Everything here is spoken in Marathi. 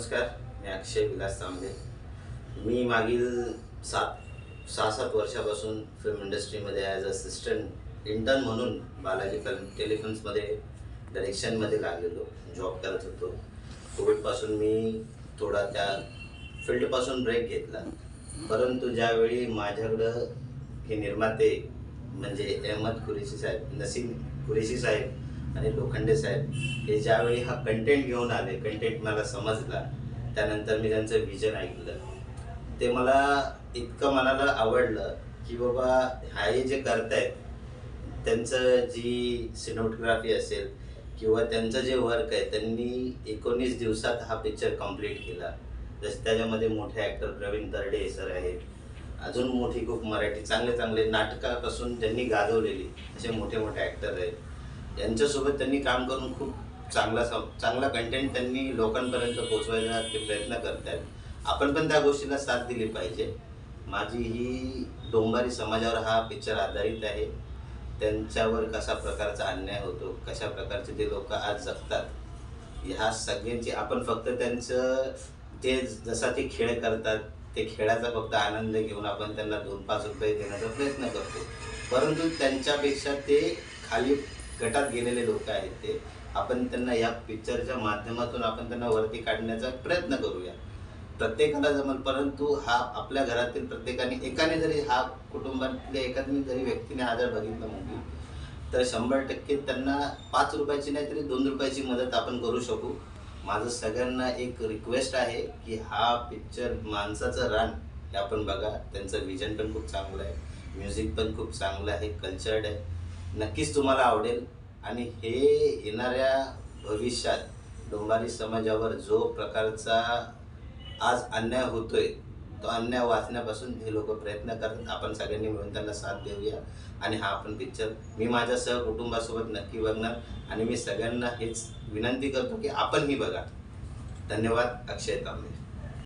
नमस्कार मी अक्षय विलास तांबे. मी मागील सात सहा सात वर्षापासून फिल्म इंडस्ट्रीमध्ये ॲज असिस्टंट इंटर्न म्हणून बालाजी फिल्म टेलिफिल्म्समध्ये डायरेक्शनमध्ये लागलेलो जॉब करत होतो. कोविडपासून मी थोडा त्या फील्डपासून ब्रेक घेतला. परंतु ज्यावेळी माझ्याकडं हे निर्माते म्हणजे अहमद कुरेशी साहेब नसीम कुरेशी साहेब आणि लोखंडे साहेब हे ज्यावेळी हा कंटेंट घेऊन आले कंटेंट मला समजला त्यानंतर मी त्यांचं विजन ऐकलं. ते मला इतकं मनाला आवडलं की बाबा हे जे करतायत त्यांचं जी सिनोटोग्राफी असेल किंवा त्यांचं जे वर्क आहे त्यांनी एकोणीस दिवसात हा पिक्चर कंप्लीट केला. जसं त्याच्यामध्ये मोठे ॲक्टर प्रवीण तरडे सर आहेत. अजून मोठी खूप मराठी चांगले चांगले नाटकापासून त्यांनी गाजवलेली असे मोठे मोठे ॲक्टर आहेत. यांच्यासोबत त्यांनी काम करून खूप चांगला सम- चांगला कंटेंट त्यांनी लोकांपर्यंत पोचवायला ते प्रयत्न करत आहेत आपण पण त्या गोष्टीला साथ दिली पाहिजे. माझी ही डोंबारी समाजावर हा पिक्चर आधारित आहे. त्यांच्यावर कशा प्रकारचा अन्याय होतो कशा प्रकारचे ते लोक आज जगतात ह्या सगळ्यांची आपण फक्त त्यांचं ते जसा ते खेळ करतात ते खेळाचा फक्त आनंद घेऊन आपण त्यांना दोन पाच रुपये देण्याचा प्रयत्न करतो. परंतु त्यांच्यापेक्षा ते खाली गटात गेलेले लोक आहेत ते. आपण त्यांना या पिक्चरच्या माध्यमातून आपण त्यांना वरती काढण्याचा प्रयत्न करूया. प्रत्येकाला जमल परंतु हा आपल्या घरातील प्रत्येकाने एकाने जरी हा कुटुंबातल्या एकाने जरी व्यक्तीने हा जर बघितला मूवी तर शंभर टक्के त्यांना पाच रुपयाची नाही तरी दोन रुपयाची मदत आपण करू शकू. माझं सगळ्यांना एक रिक्वेस्ट आहे की हा पिक्चर माणसाचं रान हे आपण बघा. त्यांचं विजन पण खूप चांगलं आहे. म्युझिक पण खूप चांगलं आहे. कल्चर्ड आहे. नक्कीच तुम्हाला आवडेल. आणि हे येणाऱ्या भविष्यात डोंबारी समाजावर जो प्रकारचा आज अन्याय होतोय तो अन्याय वाचण्यापासून हे लोक प्रयत्न करतात. आपण सगळ्यांनी मिळून त्यांना साथ देऊया. आणि हा आपण पिक्चर मी माझ्या सहकुटुंबासोबत नक्की बघणार. आणि मी सगळ्यांना हेच विनंती करतो की आपणही बघा. धन्यवाद. अक्षय तांबे.